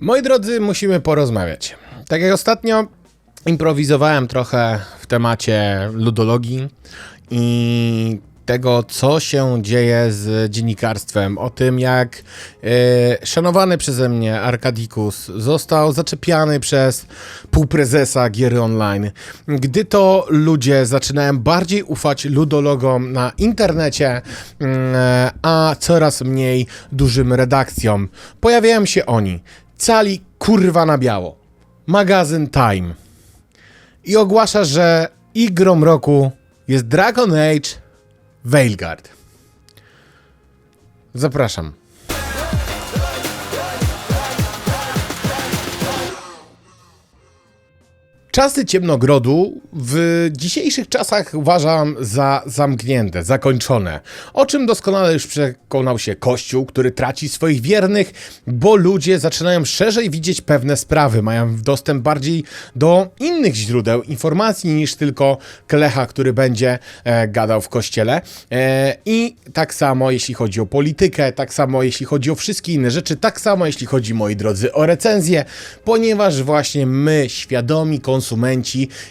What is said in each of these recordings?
Moi drodzy, musimy porozmawiać. Tak jak ostatnio improwizowałem trochę w temacie ludologii i tego, co się dzieje z dziennikarstwem, o tym, jak e, szanowany przeze mnie Arkadikus został zaczepiany przez półprezesa gier online. Gdy to ludzie zaczynają bardziej ufać ludologom na internecie, e, a coraz mniej dużym redakcjom, pojawiają się oni. Cali kurwa na biało. Magazyn Time. I ogłasza, że igrą roku jest Dragon Age Veilguard. Zapraszam. Czasy ciemnogrodu w dzisiejszych czasach uważam za zamknięte, zakończone. O czym doskonale już przekonał się Kościół, który traci swoich wiernych, bo ludzie zaczynają szerzej widzieć pewne sprawy, mają dostęp bardziej do innych źródeł informacji niż tylko Klecha, który będzie e, gadał w kościele. E, I tak samo jeśli chodzi o politykę, tak samo jeśli chodzi o wszystkie inne rzeczy, tak samo jeśli chodzi, moi drodzy, o recenzję, ponieważ właśnie my, świadomi konsumenci,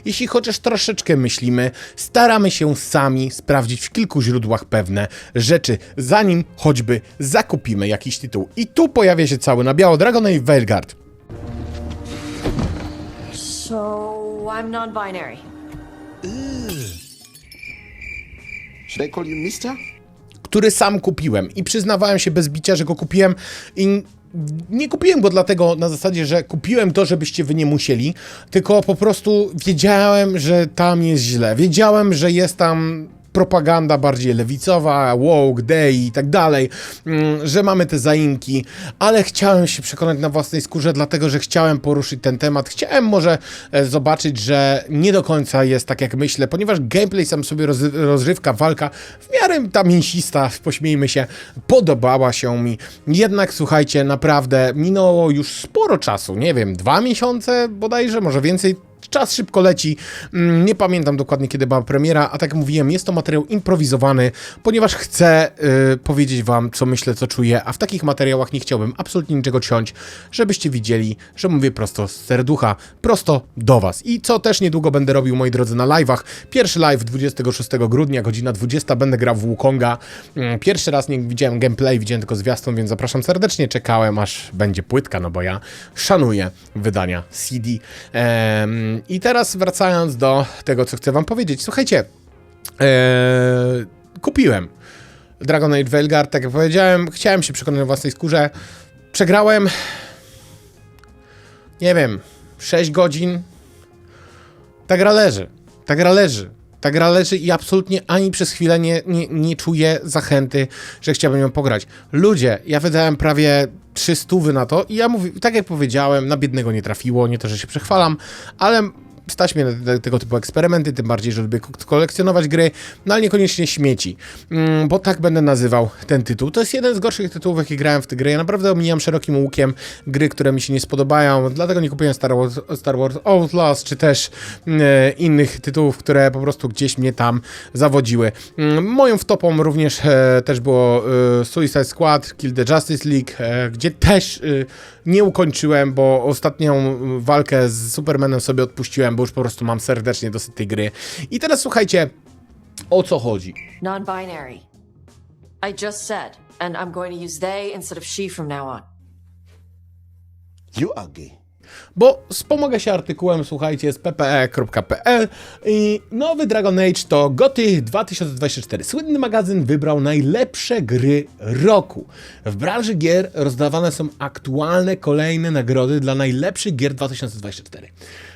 jeśli chociaż troszeczkę myślimy, staramy się sami sprawdzić w kilku źródłach pewne rzeczy, zanim choćby zakupimy jakiś tytuł. I tu pojawia się cały na biało Dragon Age Veilguard. So I'm non-binary. Should I call you Mister? który sam kupiłem i przyznawałem się bez bicia, że go kupiłem i nie kupiłem go dlatego na zasadzie, że kupiłem to, żebyście wy nie musieli, tylko po prostu wiedziałem, że tam jest źle. Wiedziałem, że jest tam propaganda bardziej lewicowa, woke, day i tak dalej, mm, że mamy te zaimki, ale chciałem się przekonać na własnej skórze, dlatego że chciałem poruszyć ten temat. Chciałem może e, zobaczyć, że nie do końca jest tak, jak myślę, ponieważ gameplay sam sobie roz, rozrywka, walka w miarę ta mięsista, pośmiejmy się, podobała się mi. Jednak słuchajcie, naprawdę minęło już sporo czasu, nie wiem, dwa miesiące bodajże, może więcej, Czas szybko leci. Mm, Nie pamiętam dokładnie, kiedy była premiera, a tak jak mówiłem, jest to materiał improwizowany, ponieważ chcę y, powiedzieć Wam, co myślę, co czuję, a w takich materiałach nie chciałbym absolutnie niczego ciąć, żebyście widzieli, że mówię prosto z serducha, prosto do Was. I co też niedługo będę robił, moi drodzy, na live'ach. Pierwszy live 26 grudnia, godzina 20, będę grał w Wukonga. Mm, Pierwszy raz nie widziałem gameplay, widziałem tylko zwiastun, więc zapraszam serdecznie. Czekałem, aż będzie płytka, no bo ja szanuję wydania CD. Em, I teraz wracając do tego, co chcę Wam powiedzieć. Słuchajcie, e, kupiłem Dragon Age Veilguard, tak jak powiedziałem, chciałem się przekonać na własnej skórze. Przegrałem, nie wiem, 6 godzin. Ta gra leży, ta gra leży. Ta gra leży i absolutnie ani przez chwilę nie, nie, nie czuję zachęty, że chciałbym ją pograć. Ludzie, ja wydałem prawie 300 na to i ja mówię, tak jak powiedziałem, na biednego nie trafiło, nie to, że się przechwalam, ale stać mnie na te- tego typu eksperymenty, tym bardziej, że lubię ko- kolekcjonować gry, no ale niekoniecznie śmieci, mm, bo tak będę nazywał ten tytuł. To jest jeden z gorszych tytułów, jakie grałem w tę grę. Ja naprawdę omijam szerokim łukiem gry, które mi się nie spodobają, dlatego nie kupiłem Star Wars, Star Wars Outlaws, czy też e, innych tytułów, które po prostu gdzieś mnie tam zawodziły. Mm, moją wtopą również e, też było e, Suicide Squad, Kill the Justice League, gdzie też nie ukończyłem, bo ostatnią walkę z Supermanem sobie odpuściłem, bo już po prostu mam serdecznie dosyć tej gry. I teraz słuchajcie, o co chodzi. Non-binary. I just said, and I'm going to use they instead of she from now on. You are gay. Bo wspomogę się artykułem, słuchajcie, z ppe.pl i nowy Dragon Age to GOTY 2024. Słynny magazyn wybrał najlepsze gry roku. W branży gier rozdawane są aktualne kolejne nagrody dla najlepszych gier 2024.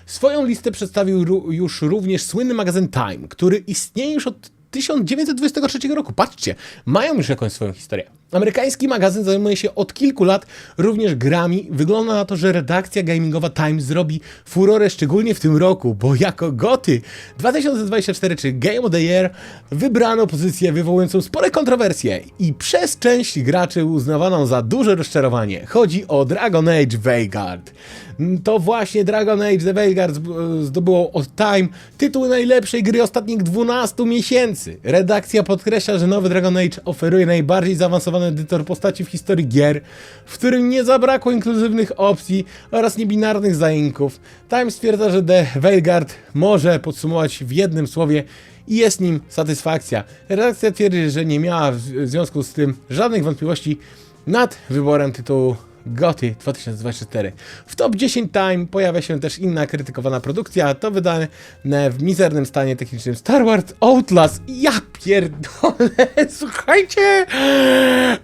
Swoją listę przedstawił już również słynny magazyn Time, który istnieje już od 1923 roku. Patrzcie, mają już jakąś swoją historię. Amerykański magazyn zajmuje się od kilku lat również grami. Wygląda na to, że redakcja gamingowa Time zrobi furorę szczególnie w tym roku, bo jako GOTY 2024 czy Game of the Year wybrano pozycję wywołującą spore kontrowersje i przez część graczy uznawaną za duże rozczarowanie. Chodzi o Dragon Age Veilguard. To właśnie Dragon Age The Veilguard zb- zdobyło od Time tytuł najlepszej gry ostatnich 12 miesięcy. Redakcja podkreśla, że nowy Dragon Age oferuje najbardziej zaawansowaną zwany edytor postaci w historii gier, w którym nie zabrakło inkluzywnych opcji oraz niebinarnych zaimków. Time stwierdza, że The Veilguard może podsumować w jednym słowie i jest nim satysfakcja. Redakcja twierdzi, że nie miała w związku z tym żadnych wątpliwości nad wyborem tytułu GOTY 2024. W top 10 Time pojawia się też inna krytykowana produkcja, to wydane w mizernym stanie technicznym Star Wars Outlast. Ja pierdolę, słuchajcie!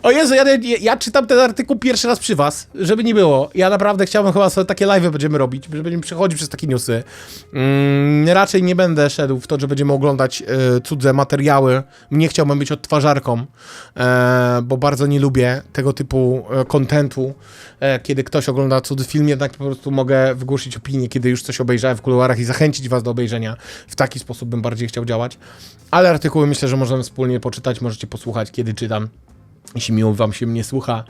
O Jezu, ja, ja, ja czytam ten artykuł pierwszy raz przy was, żeby nie było. Ja naprawdę chciałbym chyba sobie takie live będziemy robić, że będziemy przechodzić przez takie newsy. Mm, raczej nie będę szedł w to, że będziemy oglądać e, cudze materiały. Nie chciałbym być odtwarzarką, e, bo bardzo nie lubię tego typu kontentu, e, kiedy ktoś ogląda cudzy film, jednak po prostu mogę wygłosić opinię, kiedy już coś obejrzałem w kuluarach i zachęcić was do obejrzenia. W taki sposób bym bardziej chciał działać. Ale artykuły myślę, że możemy wspólnie poczytać, możecie posłuchać, kiedy czytam, jeśli miło wam się mnie słucha.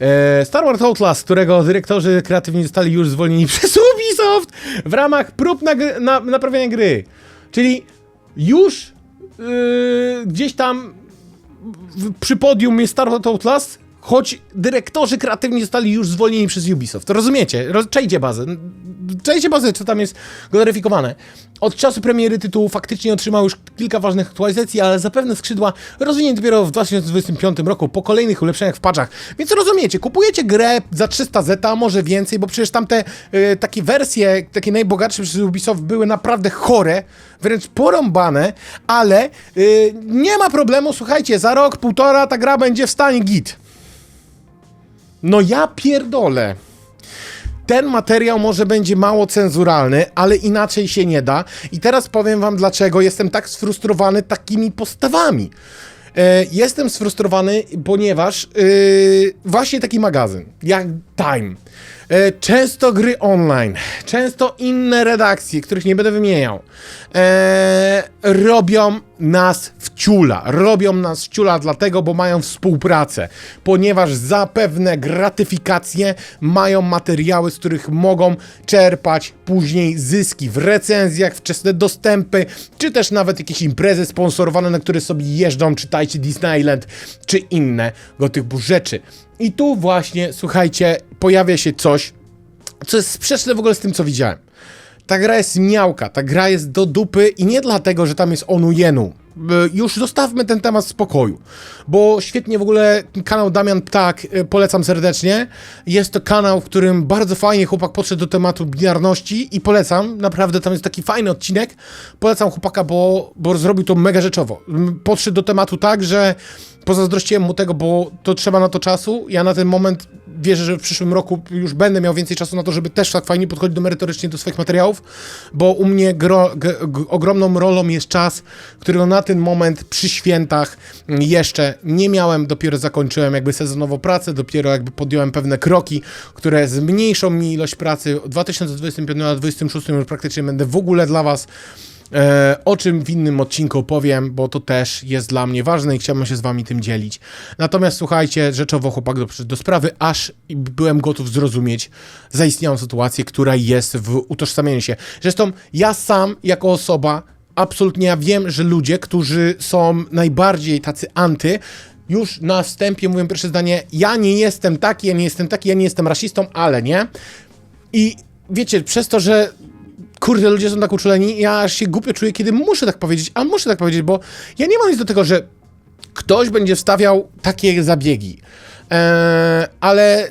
E, Star Wars Outlast, którego dyrektorzy kreatywni zostali już zwolnieni przez Ubisoft w ramach prób na, naprawiania gry. Czyli już yy, gdzieś tam przy podium jest Star Wars Outlast, choć dyrektorzy kreatywni zostali już zwolnieni przez Ubisoft. Rozumiecie? Roz, czejcie bazę. Czejcie bazę, co tam jest gloryfikowane. Od czasu premiery tytułu faktycznie otrzymał już kilka ważnych aktualizacji, ale zapewne skrzydła rozwinie dopiero w 2025 roku po kolejnych ulepszeniach w patchach. Więc rozumiecie, kupujecie grę za 300 zeta, może więcej, bo przecież tamte y, takie wersje, takie najbogatsze przez Ubisoft były naprawdę chore, wręcz porąbane, ale y, nie ma problemu, słuchajcie, za rok, półtora ta gra będzie w stanie git. No ja pierdolę. Ten materiał może będzie mało cenzuralny, ale inaczej się nie da. I teraz powiem wam, dlaczego jestem tak sfrustrowany takimi postawami. E, jestem sfrustrowany, ponieważ e, właśnie taki magazyn, jak Time, często gry online, często inne redakcje, których nie będę wymieniał, e, robią nas w ciula. Robią nas w ciula dlatego, bo mają współpracę, ponieważ zapewne gratyfikacje mają materiały, z których mogą czerpać później zyski w recenzjach, wczesne dostępy, czy też nawet jakieś imprezy sponsorowane, na które sobie jeżdżą, czytajcie Disneyland, czy inne go typu rzeczy. I tu właśnie, słuchajcie, pojawia się coś, co jest sprzeczne w ogóle z tym, co widziałem. Ta gra jest miałka, ta gra jest do dupy i nie dlatego, że tam jest Onujenu. Y, Już zostawmy ten temat w spokoju, bo świetnie w ogóle kanał Damian Ptak y, polecam serdecznie. Jest to kanał, w którym bardzo fajnie chłopak podszedł do tematu binarności i polecam, naprawdę tam jest taki fajny odcinek. Polecam chłopaka, bo, bo zrobił to mega rzeczowo. Podszedł do tematu tak, że pozazdrościłem mu tego, bo to trzeba na to czasu. Ja na ten moment wierzę, że w przyszłym roku już będę miał więcej czasu na to, żeby też tak fajnie podchodzić do merytorycznie do swoich materiałów, bo u mnie gro, g, g, ogromną rolą jest czas, którego na ten moment przy świętach jeszcze nie miałem, dopiero zakończyłem jakby sezonowo pracę, dopiero jakby podjąłem pewne kroki, które zmniejszą mi ilość pracy. W 2025 a 2026 już praktycznie będę w ogóle dla Was o czym w innym odcinku opowiem, bo to też jest dla mnie ważne i chciałbym się z wami tym dzielić. Natomiast słuchajcie, rzeczowo chłopak do, do sprawy, aż byłem gotów zrozumieć zaistniałą sytuację, która jest w utożsamieniu się. Zresztą ja sam, jako osoba, absolutnie ja wiem, że ludzie, którzy są najbardziej tacy anty, już na wstępie mówią pierwsze zdanie, ja nie jestem taki, ja nie jestem taki, ja nie jestem rasistą, ale nie. I wiecie, przez to, że kurde, ludzie są tak uczuleni, ja aż się głupio czuję, kiedy muszę tak powiedzieć, a muszę tak powiedzieć, bo ja nie mam nic do tego, że ktoś będzie wstawiał takie zabiegi. Eee, ale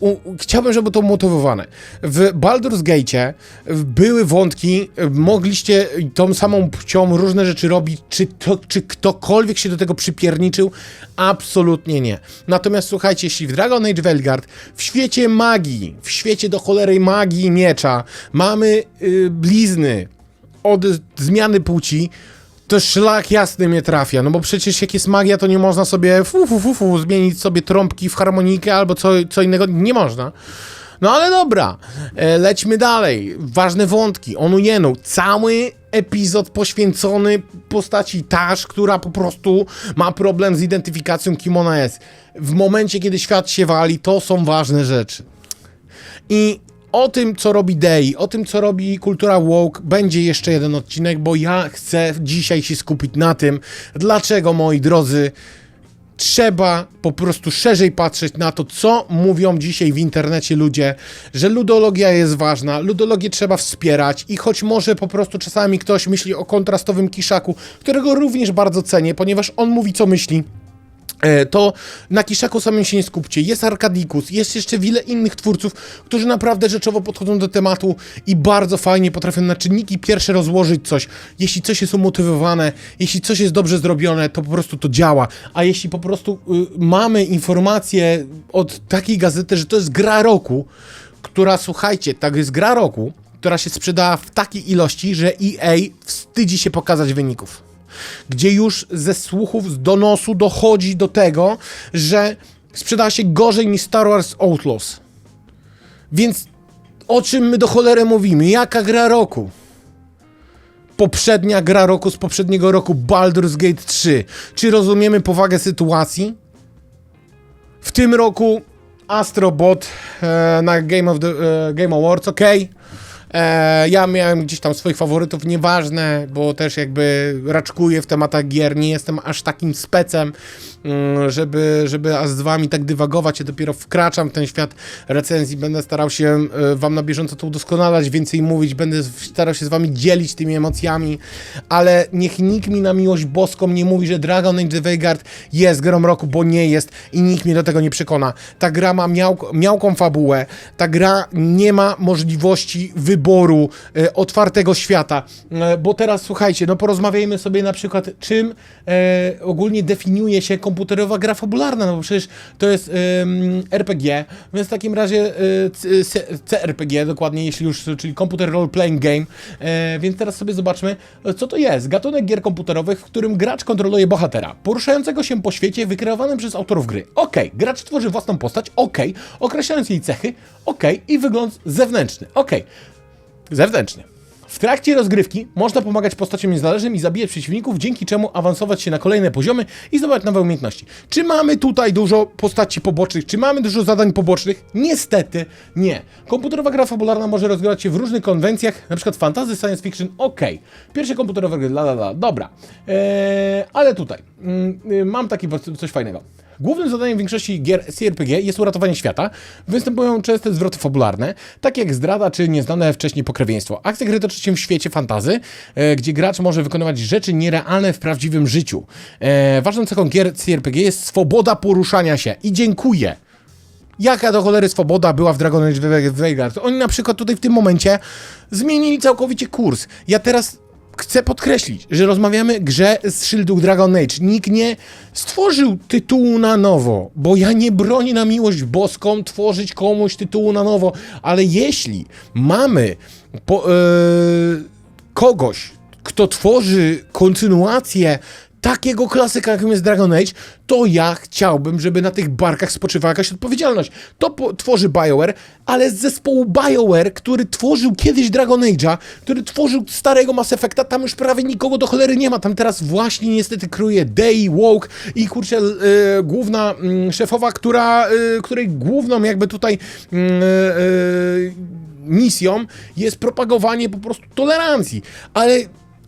u, u, chciałbym, żeby to motywowane. W Baldur's Gate były wątki, e, mogliście tą samą płcią różne rzeczy robić, czy, to, czy ktokolwiek się do tego przypierniczył? Absolutnie nie. Natomiast słuchajcie, jeśli w Dragon Age Velgard, w świecie magii, w świecie do cholerej magii i miecza, mamy y, blizny od zmiany płci, to szlak jasny mnie trafia, no bo przecież jak jest magia, to nie można sobie fu, fu, fu, fu, zmienić sobie trąbki w harmonikę albo co, co innego, nie można. No ale dobra, e, lećmy dalej. Ważne wątki. Onujenu, cały epizod poświęcony postaci Tash, która po prostu ma problem z identyfikacją, kim ona jest. W momencie, kiedy świat się wali, to są ważne rzeczy. I o tym, co robi Day, o tym, co robi kultura woke, będzie jeszcze jeden odcinek, bo ja chcę dzisiaj się skupić na tym, dlaczego, moi drodzy, trzeba po prostu szerzej patrzeć na to, co mówią dzisiaj w internecie ludzie, że ludologia jest ważna, ludologię trzeba wspierać i choć może po prostu czasami ktoś myśli o kontrastowym Kiszaku, którego również bardzo cenię, ponieważ on mówi, co myśli, to na Kiszaku samym się nie skupcie. Jest Arkadikus, jest jeszcze wiele innych twórców, którzy naprawdę rzeczowo podchodzą do tematu i bardzo fajnie potrafią na czynniki pierwsze rozłożyć coś. Jeśli coś jest umotywowane, jeśli coś jest dobrze zrobione, to po prostu to działa. A jeśli po prostu y, mamy informację od takiej gazety, że to jest gra roku, która, słuchajcie, tak jest gra roku, która się sprzedała w takiej ilości, że EA wstydzi się pokazać wyników gdzie już ze słuchów, z donosu dochodzi do tego, że sprzeda się gorzej niż Star Wars Outlaws. Więc o czym my do cholery mówimy? Jaka gra roku? Poprzednia gra roku z poprzedniego roku, Baldur's Gate 3. Czy rozumiemy powagę sytuacji? W tym roku Astrobot e, na Game, of the, e, Game Awards, ok. E, ja miałem gdzieś tam swoich faworytów, nieważne, bo też jakby raczkuję w tematach gier, nie jestem aż takim specem, żeby, żeby aż z wami tak dywagować, ja dopiero wkraczam w ten świat recenzji, będę starał się e, wam na bieżąco to udoskonalać, więcej mówić, będę starał się z wami dzielić tymi emocjami, ale niech nikt mi na miłość boską nie mówi, że Dragon Age The Vanguard jest grą roku, bo nie jest i nikt mnie do tego nie przekona. Ta gra ma miałk miałką fabułę, ta gra nie ma możliwości wyboru e, otwartego świata, e, bo teraz słuchajcie, no porozmawiajmy sobie na przykład, czym e, ogólnie definiuje się komputerowa gra fabularna, no bo przecież to jest RPG, więc w takim razie e, CRPG dokładnie, jeśli już, czyli Computer Role Playing Game, e, więc teraz sobie zobaczmy, e, co to jest. Gatunek gier komputerowych, w którym gracz kontroluje bohatera, poruszającego się po świecie wykreowanym przez autorów gry. Okej, gracz tworzy własną postać, okej, określając jej cechy, okej, i wygląd zewnętrzny, okej, zewnętrzny. W trakcie rozgrywki można pomagać postaciom niezależnym i zabijać przeciwników, dzięki czemu awansować się na kolejne poziomy i zdobywać nowe umiejętności. Czy mamy tutaj dużo postaci pobocznych? Czy mamy dużo zadań pobocznych? Niestety nie. Komputerowa gra fabularna może rozgrywać się w różnych konwencjach, przykład fantasy, science fiction, ok. Pierwsze komputerowe gry, la la la, dobra. Eee, ale tutaj mm, y, mam taki coś fajnego. Głównym zadaniem większości gier CRPG jest uratowanie świata. Występują częste zwroty fabularne, takie jak zdrada czy nieznane wcześniej pokrewieństwo. Akcja gry toczy się w świecie fantazy, e, gdzie gracz może wykonywać rzeczy nierealne w prawdziwym życiu. E, ważną cechą gier CRPG jest swoboda poruszania się. I dziękuję. Jaka do cholery swoboda była w Dragon Age Vanguard? Oni na przykład tutaj w tym momencie zmienili całkowicie kurs. Ja teraz chcę podkreślić, że rozmawiamy grze z szyldu Dragon Age. Nikt nie stworzył tytułu na nowo, bo ja nie bronię na miłość boską tworzyć komuś tytułu na nowo, ale jeśli mamy po, e, kogoś, kto tworzy kontynuację takiego klasyka, jakim jest Dragon Age, to ja chciałbym, żeby na tych barkach spoczywała jakaś odpowiedzialność. To tworzy BioWare, ale z zespołu BioWare, który tworzył kiedyś Dragon Age'a, który tworzył starego Mass Effecta, tam już prawie nikogo do cholery nie ma. Tam teraz właśnie niestety kruje Day, Woke i kurczę, e, główna mm, szefowa, która, e, której główną jakby tutaj e, e, misją jest propagowanie po prostu tolerancji. Ale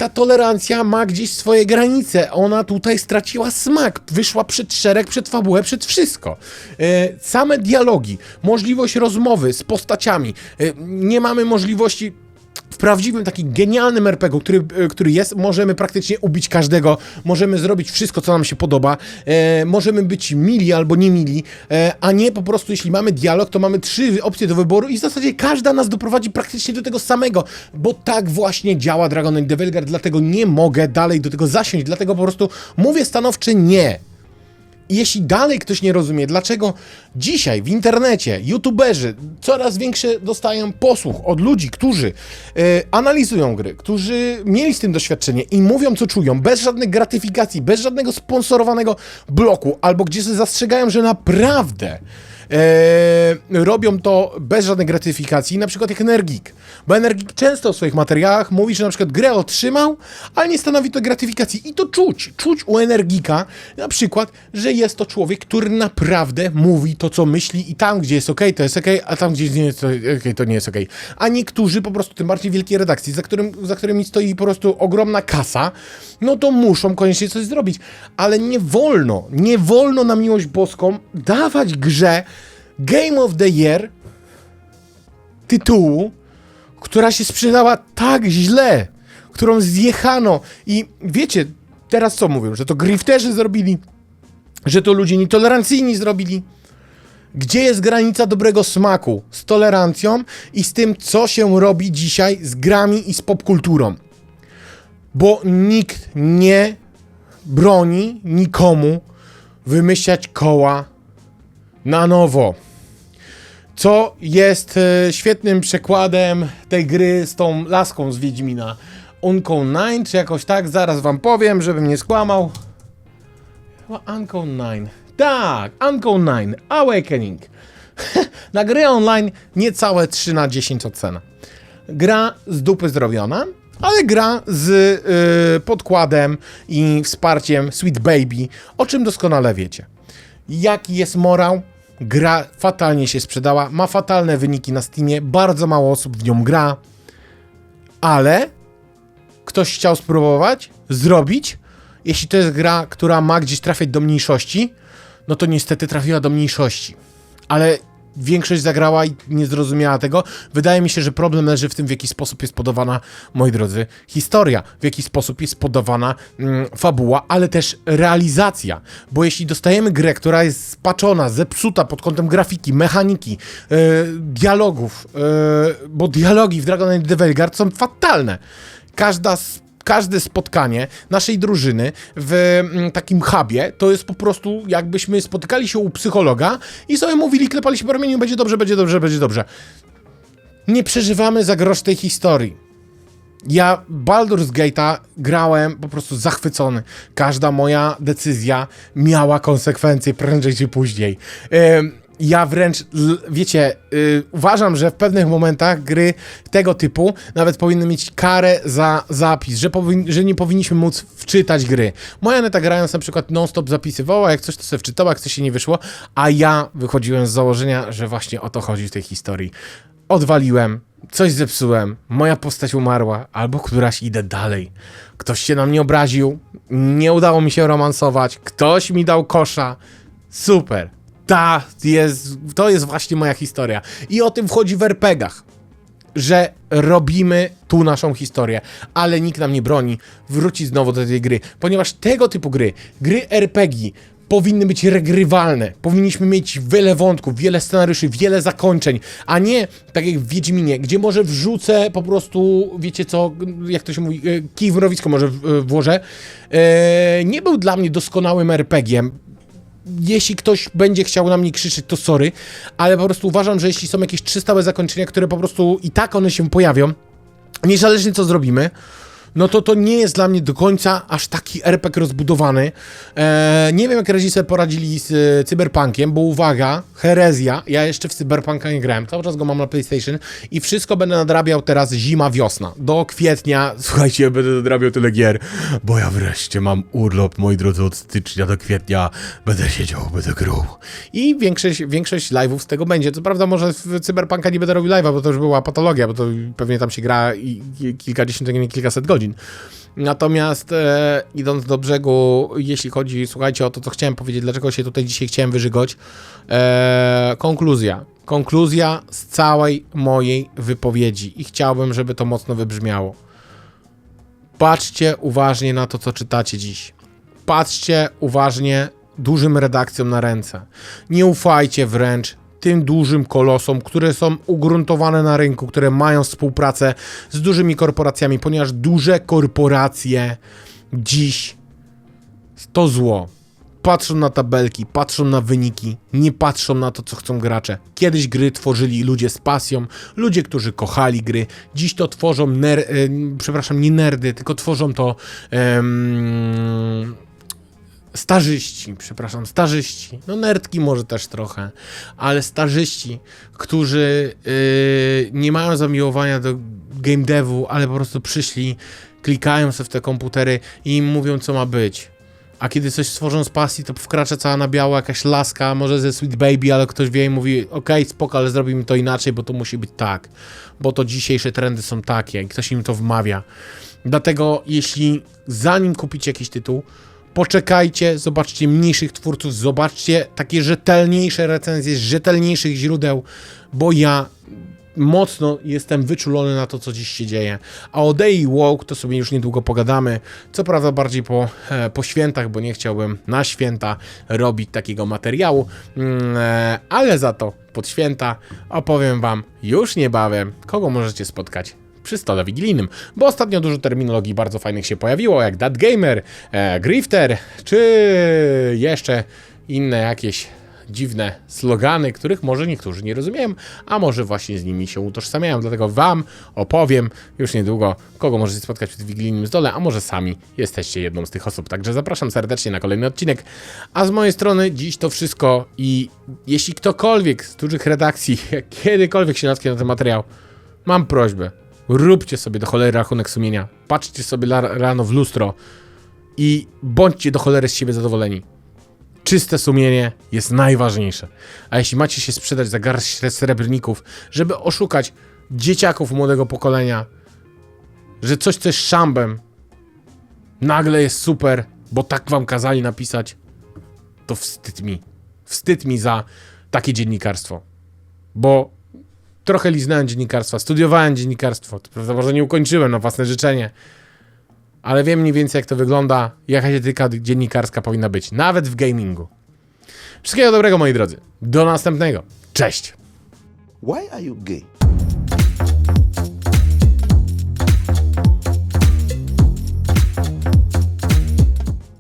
ta tolerancja ma gdzieś swoje granice. Ona tutaj straciła smak. Wyszła przed szereg, przed fabułę, przed wszystko. E, same dialogi, możliwość rozmowy z postaciami. E, nie mamy możliwości w prawdziwym, takim genialnym RPG, który, e, który jest, możemy praktycznie ubić każdego, możemy zrobić wszystko, co nam się podoba, e, możemy być mili albo nie mili, e, a nie po prostu, jeśli mamy dialog, to mamy trzy opcje do wyboru i w zasadzie każda nas doprowadzi praktycznie do tego samego, bo tak właśnie działa Dragon Age Vanguard, dlatego nie mogę dalej do tego zasiąść, dlatego po prostu mówię stanowcze nie. Jeśli dalej ktoś nie rozumie, dlaczego dzisiaj w internecie youtuberzy coraz większe dostają posłuch od ludzi, którzy e, analizują gry, którzy mieli z tym doświadczenie i mówią, co czują, bez żadnych gratyfikacji, bez żadnego sponsorowanego bloku, albo gdzie się zastrzegają, że naprawdę e, robią to bez żadnej gratyfikacji, na przykład jak Energik. Bo Energik często w swoich materiałach mówi, że na przykład grę otrzymał, ale nie stanowi to gratyfikacji. I to czuć, czuć u Energika na przykład, że jest to człowiek, który naprawdę mówi to, co myśli i tam, gdzie jest ok, to jest ok, a tam, gdzie nie jest ok, to nie jest ok. A niektórzy po prostu, tym bardziej wielkie redakcji, za, którym, za którymi stoi po prostu ogromna kasa, no to muszą koniecznie coś zrobić. Ale nie wolno, nie wolno na miłość boską dawać grze Game of the Year tytułu, która się sprzedała tak źle, którą zjechano. I wiecie, teraz co mówią, że to grifterzy zrobili, że to ludzie nietolerancyjni zrobili. Gdzie jest granica dobrego smaku z tolerancją i z tym, co się robi dzisiaj z grami i z popkulturą? Bo nikt nie broni nikomu wymyślać koła na nowo. Co jest e, świetnym przykładem tej gry z tą laską z Wiedźmina. Unco 9, czy jakoś tak, zaraz wam powiem, żebym nie skłamał. Unco 9. Tak, Unco 9, Awakening. na gry online niecałe 3 na 10 ocena. Gra z dupy zrobiona, ale gra z y, podkładem i wsparciem Sweet Baby, o czym doskonale wiecie. Jaki jest morał? Gra fatalnie się sprzedała, ma fatalne wyniki na Steamie, bardzo mało osób w nią gra, ale ktoś chciał spróbować, zrobić. Jeśli to jest gra, która ma gdzieś trafiać do mniejszości, no to niestety trafiła do mniejszości. Ale większość zagrała i nie zrozumiała tego. Wydaje mi się, że problem leży w tym, w jaki sposób jest podawana, moi drodzy, historia, w jaki sposób jest podawana mm, fabuła, ale też realizacja. Bo jeśli dostajemy grę, która jest spaczona, zepsuta pod kątem grafiki, mechaniki, e, dialogów, e, bo dialogi w Dragon Age The Veilguard są fatalne. Każda z każde spotkanie naszej drużyny w mm, takim hubie to jest po prostu jakbyśmy spotykali się u psychologa i sobie mówili, klepali się po ramieniu, będzie dobrze, będzie dobrze, będzie dobrze. Nie przeżywamy za grosz tej historii. Ja Baldur's Gate'a grałem po prostu zachwycony. Każda moja decyzja miała konsekwencje prędzej czy później. Ym, ja wręcz, wiecie, y, uważam, że w pewnych momentach gry tego typu nawet powinny mieć karę za zapis, że, że nie powinniśmy móc wczytać gry. Moja neta grając na przykład non-stop zapisywała, jak coś to sobie wczytała, jak coś się nie wyszło, a ja wychodziłem z założenia, że właśnie o to chodzi w tej historii. Odwaliłem, coś zepsułem, moja postać umarła, albo któraś idę dalej. Ktoś się na mnie obraził, nie udało mi się romansować, ktoś mi dał kosza. Super. Ta jest, to jest właśnie moja historia. I o tym wchodzi w RPGach że robimy tu naszą historię, ale nikt nam nie broni wrócić znowu do tej gry, ponieważ tego typu gry, gry RPG powinny być regrywalne, powinniśmy mieć wiele wątków, wiele scenariuszy, wiele zakończeń, a nie tak jak w Wiedźminie, gdzie może wrzucę po prostu, wiecie co, jak to się mówi, e, kij w mrowisko może włożę. E, nie był dla mnie doskonałym RPG-iem, jeśli ktoś będzie chciał na mnie krzyczeć, to sorry, ale po prostu uważam, że jeśli są jakieś trzy stałe zakończenia, które po prostu i tak one się pojawią, niezależnie co zrobimy, no to to nie jest dla mnie do końca aż taki RPG rozbudowany. Eee, nie wiem, jak reżyserzy sobie poradzili z e, Cyberpunkiem, bo uwaga, herezja, ja jeszcze w Cyberpunka nie grałem, cały czas go mam na PlayStation i wszystko będę nadrabiał teraz zima, wiosna. Do kwietnia, słuchajcie, będę nadrabiał tyle gier, bo ja wreszcie mam urlop, moi drodzy, od stycznia do kwietnia będę siedział, będę grał. I większość, większość live'ów z tego będzie. Co prawda może w Cyberpunka nie będę robił live'a, bo to już była patologia, bo to pewnie tam się gra i, i kilkadziesiąt, nie kilkaset godzin. Natomiast e, idąc do brzegu, jeśli chodzi, słuchajcie, o to, co chciałem powiedzieć, dlaczego się tutaj dzisiaj chciałem wyżygać, e, konkluzja. Konkluzja z całej mojej wypowiedzi i chciałbym, żeby to mocno wybrzmiało. Patrzcie uważnie na to, co czytacie dziś. Patrzcie uważnie dużym redakcjom na ręce. Nie ufajcie wręcz tym dużym kolosom, które są ugruntowane na rynku, które mają współpracę z dużymi korporacjami, ponieważ duże korporacje dziś to zło. Patrzą na tabelki, patrzą na wyniki, nie patrzą na to, co chcą gracze. Kiedyś gry tworzyli ludzie z pasją, ludzie, którzy kochali gry. Dziś to tworzą, ner- e, przepraszam, nie nerdy, tylko tworzą to em, starzyści, przepraszam, starzyści, no nerdki może też trochę, ale starzyści, którzy yy, nie mają zamiłowania do game devu, ale po prostu przyszli, klikają sobie w te komputery i im mówią, co ma być. A kiedy coś stworzą z pasji, to wkracza cała na biało jakaś laska, może ze Sweet Baby, ale ktoś wie i mówi, okej, spoko, ale zrobimy to inaczej, bo to musi być tak. Bo to dzisiejsze trendy są takie i ktoś im to wmawia. Dlatego jeśli zanim kupicie jakiś tytuł, poczekajcie, zobaczcie mniejszych twórców, zobaczcie takie rzetelniejsze recenzje z rzetelniejszych źródeł, bo ja mocno jestem wyczulony na to, co dziś się dzieje. A o Day Walk to sobie już niedługo pogadamy. Co prawda bardziej po, e, po świętach, bo nie chciałbym na święta robić takiego materiału, mm, e, ale za to pod święta opowiem Wam już niebawem, kogo możecie spotkać przy stole wigilijnym, bo ostatnio dużo terminologii bardzo fajnych się pojawiło, jak Dat Gamer, e, Grifter, czy jeszcze inne jakieś dziwne slogany, których może niektórzy nie rozumieją, a może właśnie z nimi się utożsamiają. Dlatego Wam opowiem już niedługo, kogo możecie spotkać przy wigilijnym stole, a może sami jesteście jedną z tych osób. Także zapraszam serdecznie na kolejny odcinek. A z mojej strony dziś to wszystko i jeśli ktokolwiek z dużych redakcji kiedykolwiek się natknie na ten materiał, mam prośbę. Róbcie sobie do cholery rachunek sumienia. Patrzcie sobie rano w lustro i bądźcie do cholery z siebie zadowoleni. Czyste sumienie jest najważniejsze. A jeśli macie się sprzedać za garść srebrników, żeby oszukać dzieciaków młodego pokolenia, że coś, co jest szambem, nagle jest super, bo tak wam kazali napisać, to wstyd mi. Wstyd mi za takie dziennikarstwo. Bo trochę liznąłem dziennikarstwa, studiowałem dziennikarstwo. To prawda, może nie ukończyłem na własne życzenie, ale wiem mniej więcej jak to wygląda, jaka etyka dziennikarska powinna być, nawet w gamingu. Wszystkiego dobrego moi drodzy. Do następnego. Cześć! Why are you gay?